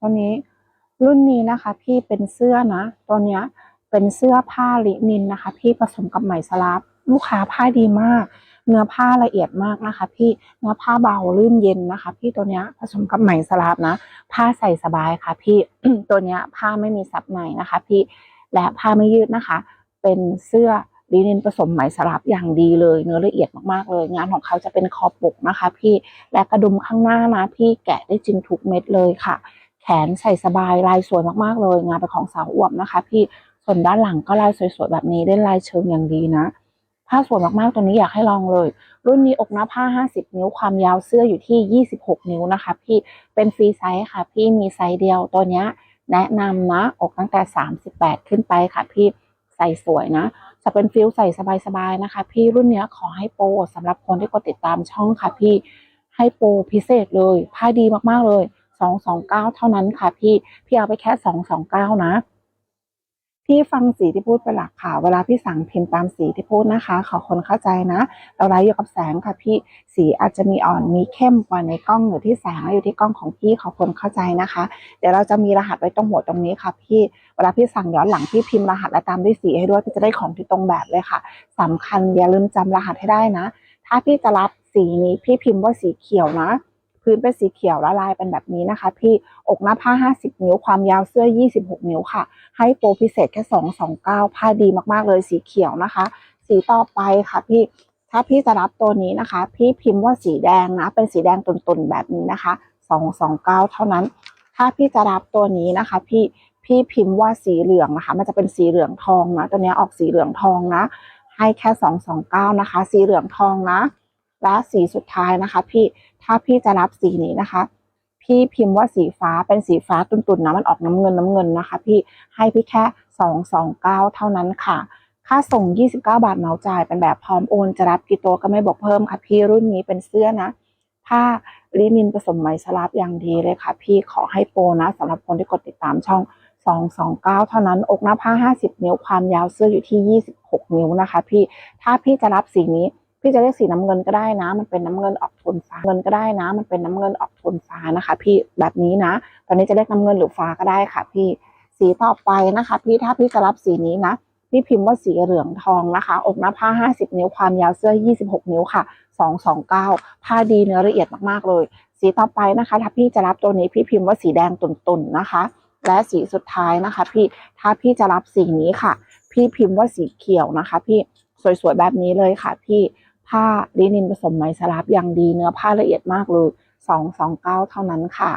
ตัวนี้รุ่นนี้นะคะพี่เป็นเสื้อนะ ตัวเนี้ยเป็นเสื้อผ้าลินินนะคะ พี่ผสมกับไหมสลับลูกค้าผ้าดีมาก เนื้อผ้าละเอียดมากนะคะ พี่เนื้อผ้าเบาลื่นเย็นนะคะ พี่ตัวเนี้ยผสมกับไหมสลับนะ ผ้าใส่สบายค่ะ พี่ตัวเนี้ยผ้าไม่มีซับในนะคะ พี่และผ้าไม่ยืดนะคะ เป็นเสื้อลินินผสมไหมสลับอย่างดีเลย เนื้อละเอียดมากๆเลย งานของเขาจะเป็นคอปกนะคะ พี่และกระดุมข้างหน้านะ พี่แกะได้จริงทุกเม็ดเลยค่ะ นใส่สบายลายสวยมากๆเลย งานเป็นของสาวอวบนะคะ พี่ส่วนด้านหลังก็ลายสวยๆแบบนี้ได้ลายเชิงอย่างดีนะผ้าสวยมากๆ ตัวนี้อยากให้ลองเลย รุ่นนี้อกหน้าผ้า 50 นิ้ว ความยาวเสื้ออยู่ที่ 26 นิ้วนะคะ พี่ เป็นฟรีไซส์ค่ะ พี่ มีไซส์เดียว ตัวเนี้ยแนะนำนะ อกตั้งแต่ 38 ขึ้นไปค่ะ พี่ ใส่สวยนะ จะเป็นฟิลใส่สบายๆนะคะ พี่ รุ่นเนี้ยขอให้โปรสำหรับคนที่กดติดตามช่องค่ะ พี่ ให้โปรพิเศษเลย ผ้าดีมากๆเลย 229เก้าเท่านั้นค่ะ พี่พี่เอาไปแค่229นะ พี่ฟังสีที่พูดเป็นหลักค่ะ เวลาพี่สั่งพิมพ์ตามสีที่พูดนะคะ ขอคนเข้าใจนะเราไลฟ์อยู่กับแสงค่ะ พี่สีอาจจะมีอ่อนมีเข้มกว่าในกล้องหรือที่แสงและอยู่ที่กล้องของพี่ขอคนเข้าใจนะคะ เดี๋ยวเราจะมีรหัสไว้ตรงหัวตรงนี้ค่ะพี่เวลาพี่สั่งย้อนหลังพี่พิมพ์รหัสและตามด้วยสีให้ด้วยพี่จะได้ของที่ตรงแบบเลยค่ะสำคัญอย่าลืมจำรหัสให้ได้นะ ถ้าพี่จะรับสีนี้พี่พิมพ์ว่าสีเขียวนะ พื้นเป็นสีเขียวละลายเป็นแบบนี้นะคะ พี่อกหน้าผ้า 50 นิ้วความยาวเสื้อ 26 นิ้วค่ะ ให้โปรพิเศษแค่ 229 ผ้าดีมากๆเลยสีเขียวนะคะ สีต่อไปค่ะพี่ถ้าพี่จะรับตัวนี้นะคะ พี่พิมพ์ว่าสีแดงนะ เป็นสีแดงตุ่นๆแบบนี้นะคะ 229 เท่านั้น ถ้าพี่จะรับตัวนี้นะคะ พี่พี่พิมพ์ว่าสีเหลืองนะคะ มันจะเป็นสีเหลืองทองนะ ตัวนี้ออกสีเหลืองทองนะ ให้แค่ 229 นะคะ สีเหลืองทองนะ และสีสุดท้ายนะคะ พี่ถ้าพี่จะรับสีนี้นะคะ พี่พิมพ์ว่าสีฟ้าเป็นสีฟ้าตุ่นๆนะมันออกน้ำเงินน้ำเงินนะคะ พี่ให้พี่แค่229เท่านั้นค่ะ ค่าส่ง 29 บาทเหมาจ่ายเป็นแบบพร้อมโอนจะรับกี่ตัวก็ไม่บอกเพิ่มค่ะพี่รุ่นนี้เป็นเสื้อนะผ้าลินินผสมไหมสลับอย่างดีเลยค่ะ พี่ขอให้โปรนะสำหรับคนที่กดติดตามช่อง229 เท่านั้น อกหน้าผ้า 50 นิ้ว ความยาวเสื้ออยู่ที่ 26 นิ้วนะคะ พี่ ถ้าพี่จะรับสีนี้ พี่จะเรียกสีน้ำเงินก็ได้นะ มันเป็นน้ำเงินออกโทนฟ้าเงินก็ได้นะ มันเป็นน้ำเงินออกโทนฟ้านะคะ พี่แบบนี้นะ ตอนนี้จะเรียกน้ำเงินหรือฟ้าก็ได้ค่ะ พี่สีต่อไปนะคะ พี่ถ้าพี่จะรับสีนี้นะพี่พิมพ์ว่าสีเหลืองทองนะคะ อกหน้าผ้า 50 นิ้วความยาวเสื้อ 26 นิ้วค่ะ 229 ผ้าดีเนื้อละเอียดมากๆเลย สีต่อไปนะคะ ถ้าพี่จะรับตัวนี้พี่พิมพ์ว่าสีแดงตุ่นๆนะคะ และสีสุดท้ายนะคะ พี่ถ้าพี่จะรับสีนี้ค่ะ พี่พิมพ์ว่าสีเขียวนะคะ พี่สวยๆแบบนี้เลยค่ะ พี่ ผ้าลินินผสมไหมสลับอย่างดีเนื้อผ้าละเอียดมากเลย229 เท่านั้นค่ะ